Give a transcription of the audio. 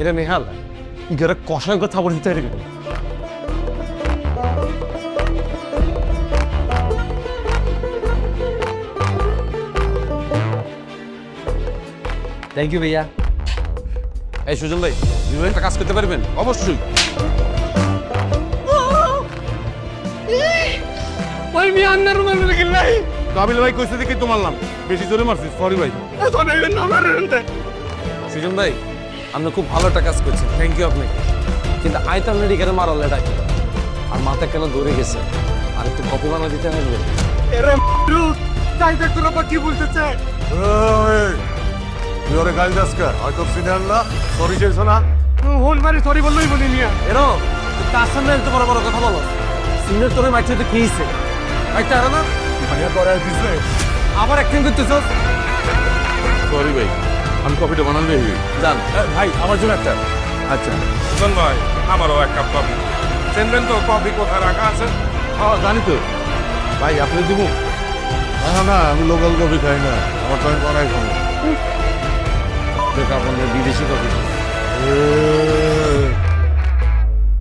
এটা নেহাল। ইগারা কষায় কথা বলতে চাই থ্যাংক ইউ ভাইয়া। এই সুজন ভাই দুই একটা কাজ করতে পারবেন? অবশ্যই। ওই মি আন্নার রুমের মধ্যে গেলাই কাবিল ভাই কইছে দেখি তো মারলাম বেশি জোরে মারছিস সরি ভাই। সুজন ভাই আপনি খুব ভালো একটা কাজ করছেন। থ্যাংক ইউ আপনাকে। কিন্তু আয় তো আপনার এখানে মারালে ডাকি? আর মাথা কেন দৌড়ে গেছে? আর একটু কপি বানা দিতে হবে। এরে তাই দেখ তোর আবার কি বলতে চায় তুই ওরে গাল দাস কা? হয়তো সিনিয়র না? সরি চাইছো না? হোল মারি সরি বললোই বলি নিয়া। এরো তার সামনে এত বড় বড় কথা বলো সিনিয়র তোরে মাইছে তো খেয়েছে। মাইতে আরে না? ভাইয়া দিছে আবার অ্যাক্টিং করতেছ সরি ভাই। আমি কফিটা বানালে? জান ভাই আমার জন্য একটা। আচ্ছা। সুজন ভাই আমারও এক কাপ কফি। চেনবেন তো কফি কোথায় রাখা আছে? হ্যাঁ জানি তো। ভাই আপনি দিব? না না আমি লোকাল কফি খাই না। আমার তো আমি বানাই খাব। দেখ বিদেশি কফি। এ,